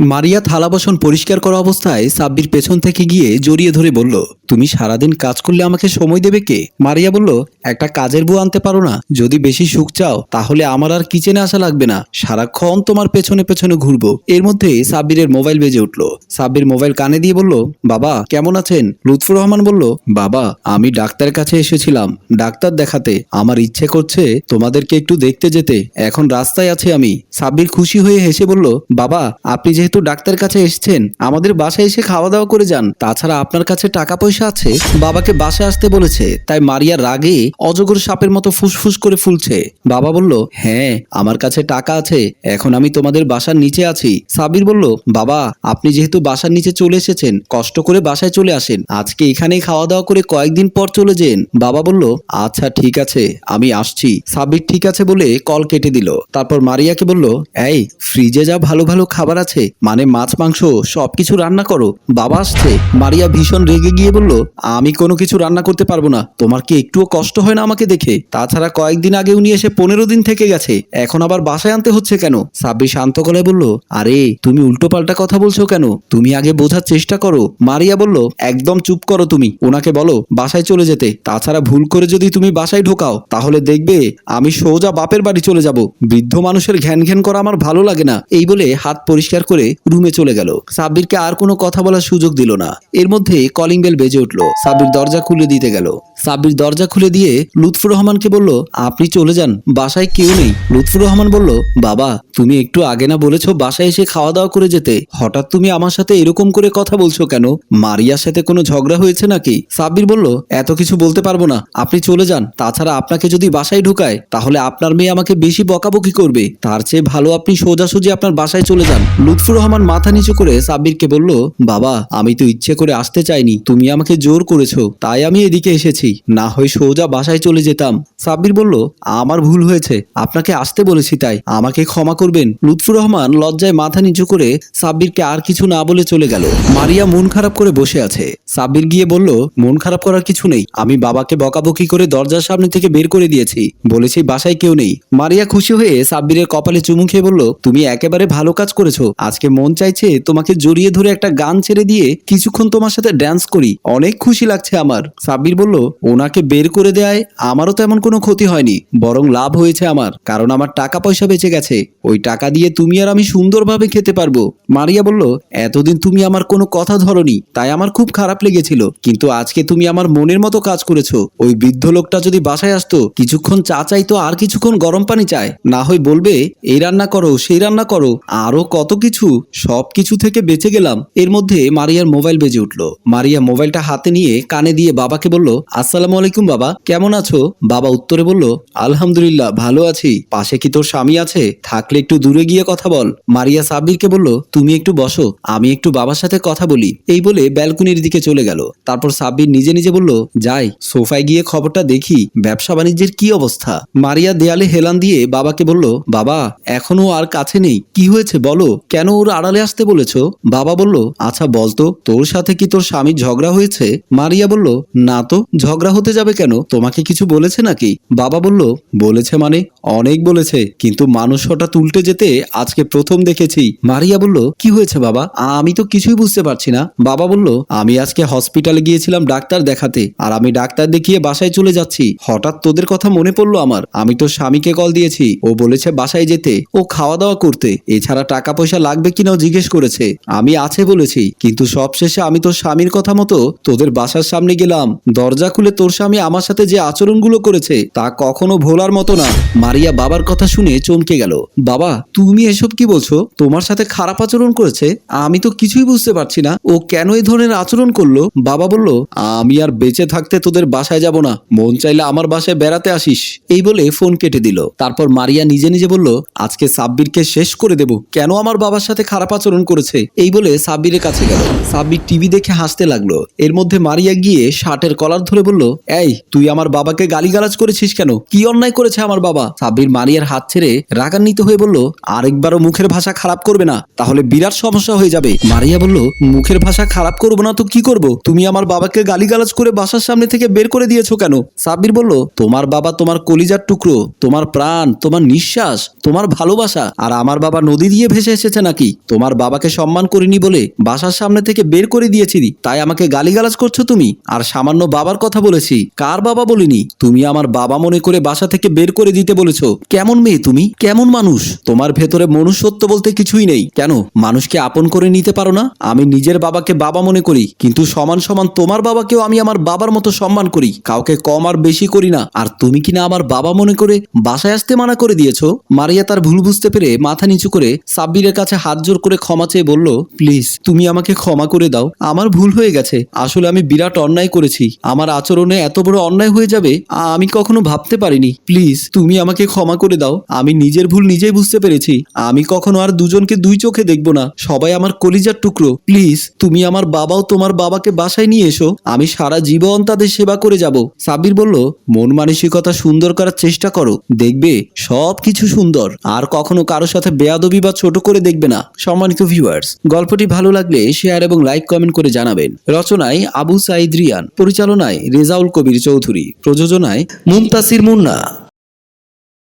মারিয়া থালা বাসন পরিষ্কার করা অবস্থায় সাব্বির পেছন থেকে গিয়ে জড়িয়ে ধরে বলল, তুমি সারাদিন কাজ করলে আমাকে সময় দেবে কে? মারিয়া বলল, একটা কাজের বউ আনতে পারো না। যদি বেশি সুখ চাও, তাহলে আমার আর কিচেনে আসা লাগবে না। সারাক্ষণ তোমার পেছনে পেছনে ঘুরবো। এর মধ্যে সাব্বিরের মোবাইল বেজে উঠল। সাব্বির মোবাইল কানে দিয়ে বলল, বাবা, কেমন আছেন? লুৎফুর রহমান বলল, বাবা, আমি ডাক্তারের কাছে এসেছিলাম। ডাক্তার দেখাতে। আমার ইচ্ছে করছে তোমাদেরকে একটু দেখতে যেতে। এখন রাস্তায় আছে আমি। সাব্বির খুশি হয়ে হেসে বলল, বাবা, আপনি যেহেতু ডাক্তার কাছে এসেছেন, আমাদের বাসায় এসে খাওয়া দাওয়া করে যান। তাছাড়া আপনার কাছে টাকা পয়সা আছে? বাবাকে বাসায় আসতে বলেছে, তাই মারিয়া রাগে অজগর সাপের মতো ফুসফুস করে ফুলছে। বাবা বলল হ্যাঁ আমার কাছে টাকা আছে, এখন আমি তোমাদের বাসার নিচে আছি। সাবির বলল, বাবা, আপনি যেহেতু বাসার নিচে চলে এসেছেন, কষ্ট করে বাসায় চলে আসেন। আজকে এখানেই খাওয়া দাওয়া করে কয়েকদিন পর চলে যেন। বাবা বলল আচ্ছা ঠিক আছে, আমি আসছি। সাবির ঠিক আছে বলে কল কেটে দিল। তারপর মারিয়াকে বলল, এই, ফ্রিজে যা ভালো ভালো খাবার আছে মানে মাছ, মাংস সব কিছু রান্না করো। বাবা আসছে। মারিয়া ভীষণ রেগে গিয়ে বলল, আমি কোনো কিছু রান্না করতে পারব না। তোমার কি একটুও কষ্ট হয় না আমাকে দেখে? তাছাড়া কয়েকদিন আগে উনি এসে পনেরো দিন থেকে গেছে। এখন আবার বাসায় আনতে হচ্ছে কেন? সাব্বির শান্ত গলায় বলল, আরে, তুমি উল্টো পাল্টা কথা বলছো কেন? তুমি আগে বোঝার চেষ্টা করো। মারিয়া বলল, একদম চুপ করো তুমি। ওনাকে বলো, বাসায় চলে যেতে। তাছাড়া ভুল করে যদি তুমি বাসায় ঢোকাও, তাহলে দেখবে আমি সোজা বাপের বাড়ি চলে যাব। বৃদ্ধ মানুষের ঘ্যান ঘ্যান করা আমার ভালো লাগে না। এই বলে হাত পরিষ্কার করে রুমে চলে গেল। সাব্বিরকে আর কোনো কথা বলার সুযোগ দিল না। এর মধ্যে কলিং বেল বেজে উঠল। সাব্বির দরজা খুলে দিতে গেল। সাব্বির দরজা খুলে দিয়ে লুৎফুর রহমানকে বলল, আপনি চলে যান, বাসায় কেউ নেই। লুৎফুর রহমান বলল, বাবা, তুমি একটু আগে না বলেছ বাসায় এসে খাওয়া দাওয়া করে যেতে। হঠাৎ তুমি আমার সাথে এরকম করে কথা বলছো কেন? মারিয়ার সাথে কোনো ঝগড়া হয়েছে নাকি? সাব্বির বলল, এত কিছু বলতে পারব না। আপনি চলে যান। তাছাড়া আপনাকে যদি বাসায় ঢুকায়, তাহলে আপনার মেয়ে আমাকে বেশি বকাবকি করবে। তার চেয়ে ভালো আপনি সোজাসুজি আপনার বাসায় চলে যান। লুৎফুর রহমান মাথা নিচু করে সাব্বিরকে বলল, বাবা, আমি তো ইচ্ছে করে আসতে চাইনি। তুমি আমাকে জোর করেছ, তাই আমি এদিকে এসেছি। না হয় সোজা বাসায় চলে যেতাম। সাব্বির বলল, আমার ভুল হয়েছে, আপনাকে আসতে বলেছি তাই। আমাকে ক্ষমা করবেন। লুৎফুর রহমান লজ্জায় মাথা নিচু করে সাব্বিরকে আর কিছু না বলে চলে গেল। মারিয়া মন খারাপ করে বসে আছে। সাব্বির গিয়ে বলল, মন খারাপ করার কিছু নেই। আমি বাবাকে বকাবকি করে দরজার সামনে থেকে বের করে দিয়েছি। বলেছি বাসায় কেউ নেই। মারিয়া খুশি হয়ে সাব্বিরের কপালে চুমু খেয়ে বলল, তুমি একেবারে ভালো কাজ করেছ। আজকে মন চাইছে তোমাকে জড়িয়ে ধরে একটা গান ছেড়ে দিয়ে কিছুক্ষণ তোমার সাথে ড্যান্স করি। অনেক খুশি লাগছে আমার। সাব্বির বলল ওনাকে বের করে দেয় আমারও তেমন কোনো ক্ষতি হয়নি, বরং লাভ হয়েছে আমার, কারণ আমার টাকা পয়সা বেঁচে গেছে। ওই টাকা দিয়ে তুমি আর আমি সুন্দরভাবে খেতে পারব। মারিয়া বলল, এতদিন তুমি আমার কোনো কথা ধরনি, তাই আমার খুব খারাপ লেগেছিল। কিন্তু আজকে তুমি আমার মনের মতো কাজ করেছ। ওই বৃদ্ধ লোকটা যদি বাসায় আসতো, কিছুক্ষণ চা চাইতো আর কিছুক্ষণ গরম পানি চায়। না হয় বলবে, এই রান্না করো, সেই রান্না করো, আরও কত কিছু? সব কিছু থেকে বেঁচে গেলাম। এর মধ্যে মারিয়ার মোবাইল বেজে উঠল। মারিয়া মোবাইলটা হাতে নিয়ে কানে দিয়ে বাবাকে বলল আসসালামু আলাইকুম, বাবা। কেমন আছো? বাবা উত্তরে বলল, আলহামদুলিল্লাহ, ভালো আছি। পাশে কি তোর স্বামী আছে? থাকলে একটু দূরে গিয়ে কথা বল। মারিয়া সাব্বিরকে বলল, তুমি একটু বসো, আমি একটু বাবার সাথে কথা বলি। এই বলে ব্যালকনির দিকে চলে গেল। তারপর সাব্বির নিজে নিজে বলল, যাই, সোফায় গিয়ে খবরটা দেখি, ব্যবসা বাণিজ্যের কি অবস্থা? মারিয়া দেয়ালে হেলান দিয়ে বাবাকে বলল, বাবা, এখনও আর কাছে নেই। কি হয়েছে বলো? কেন ওর আড়ালে আসতে বলেছ? বাবা বলল আচ্ছা বলতো তোর সাথে কি তোর স্বামীর ঝগড়া হয়েছে? মারিয়া বলল, না তো, ঝগড়া হতে যাবে কেন? তোমাকে কিছু বলেছে নাকি? বাবা বলল বলেছে মানে অনেক বলেছে, কিন্তু মানুষ হঠাৎ উল্টে যেতে আজকে প্রথম দেখেছি। মারিয়া বলল, কি হয়েছে বাবা? আমি তো কিছুই বুঝতে পারছি না। বাবা বলল, আমি আজকে হসপিটালে গিয়েছিলাম ডাক্তার দেখাতে, আর আমি ডাক্তার দেখিয়ে বাসায় চলে যাচ্ছি। হঠাৎ তোদের কথা মনে পড়ল আমার। আমি তো স্বামীকে কল দিয়েছি। ও বলেছে বাসায় যেতে। ও খাওয়া দাওয়া করতে। এছাড়া টাকা পয়সা লাগবে কিনাও জিজ্ঞেস করেছে। আমি আছে বলেছি, কিন্তু সবশেষে আমি তোর স্বামীর কথা মতো তোদের বাসার সামনে গেলাম। দরজা খুলে তোর স্বামী আমার সাথে যে আচরণগুলো করেছে, তা কখনো ভোলার মতো না। মারিয়া বাবার কথা শুনে চমকে গেল। বাবা, তুমি এসব কি বলছো? তোমার সাথে খারাপ আচরণ করেছে? আমি তো কিছুই বুঝতে পারছি না। ও কেন এই ধরনের আচরণ করল? বাবা বলল, আমি আর বেঁচে থাকতে তোদের বাসায় যাব না। মন চাইলে আমার বাসায় বেড়াতে আসিস। এই বলে ফোন কেটে দিল। তারপর মারিয়া নিজে নিজে বলল, আজকে সাব্বিরকে শেষ করে দেব। কেন আমার বাবার সাথে খারাপ আচরণ করেছে? এই বলে সাব্বিরের কাছে গেল। সাব্বির টিভি দেখে হাসতে লাগল। এর মধ্যে মারিয়া গিয়ে শার্টের কলার ধরে বলল, এই, তুই আমার বাবাকে গালিগালাজ করেছিস কেন? কি অন্যায় করেছে আমার বাবা? সাব্বির মারিয়ার হাত ছেড়ে রাগান্বিত হয়ে বলল, আরেকবারও মুখের ভাষা খারাপ করবে না, তাহলে বিরাট সমস্যা হয়ে যাবে। মারিয়া বলল, মুখের ভাষা খারাপ করব না তো কি করব? তুমি আমার বাবাকে গালিগালাজ করে বাসার সামনে থেকে বের করে দিয়েছ কেন? সাব্বির বলল, তোমার বাবা তোমার কলিজার টুকরো, তোমার প্রাণ, তোমার নিঃশ্বাস, তোমার ভালোবাসা, আর আমার বাবা নদী দিয়ে ভেসে এসেছে নাকি? তোমার বাবাকে সম্মান করিনি বলে বাসার সামনে থেকে বের করে দিয়েছি, তাই আমাকে গালিগালাজ করছ তুমি? আর সামান্য বাবার কথা বলেছি, কার বাবা বলিনি? তুমি আমার বাবা মনে করে বাসা থেকে বের করে দিতে বলেছ? কেমন মেয়ে তুমি? কেমন মানুষ? তোমার ভেতরে মনুষ্যত্ব বলতে কিছুই নেই। কেন? মানুষকে আপন করে নিতে পারো না? আমি নিজের বাবাকে বাবা মনে করি, কিন্তু সমান সমান তোমার বাবাকেও আমি আমার বাবার মতো সম্মান করি। কাউকে কম আর বেশি করি না। আর তুমি কিনা আমার বাবা মনে করে বাসায় আসতে মানা করে দিয়েছ? মারিয়া তার ভুল বুঝতে পেরে মাথা নিচু করে সাব্বিরের কাছে হাত জোর করে ক্ষমা চেয়ে বলল, প্লিজ, তুমি আমাকে ক্ষমা করে দাও। আমার ভুল হয়ে গেছে। আসলে আমি বিরাট অন্যায় করেছি। আমার আচরণে এত বড় অন্যায় হয়ে যাবে আমি কখনো ভাবতে পারিনি। প্লিজ, তুমি আমাকে ক্ষমা করে দাও। আমি নিজের ভুল নিজেই বুঝতে পেরেছি। আমি কখনো আর দুজনকে দুই চোখে দেখব না। সবাই আমার কলিজার টুকরো। প্লিজ, তুমি আমার বাবাও তোমার বাবাকে বাসায় নিয়ে এসো। আমি সারা জীবন তাদের সেবা করে যাব। সাবির বলল, মন মানসিকতা সুন্দর করার চেষ্টা করো। দেখবে সব কিছু সুন্দর। আর কখনো কারও সাথে বেয়াদবি বা ছোট করে দেখবে না। সম্মানিত ভিউয়ার্স গল্পটি ভালো লাগলে শেয়ার এবং লাইক কমেন্ট করে জানাবেন। রচনায় আবু সাইদ রিয়ান। পরিচালনায় রেজাউল কবির চৌধুরী। প্রযোজনায় মুমতাসির মুন্না।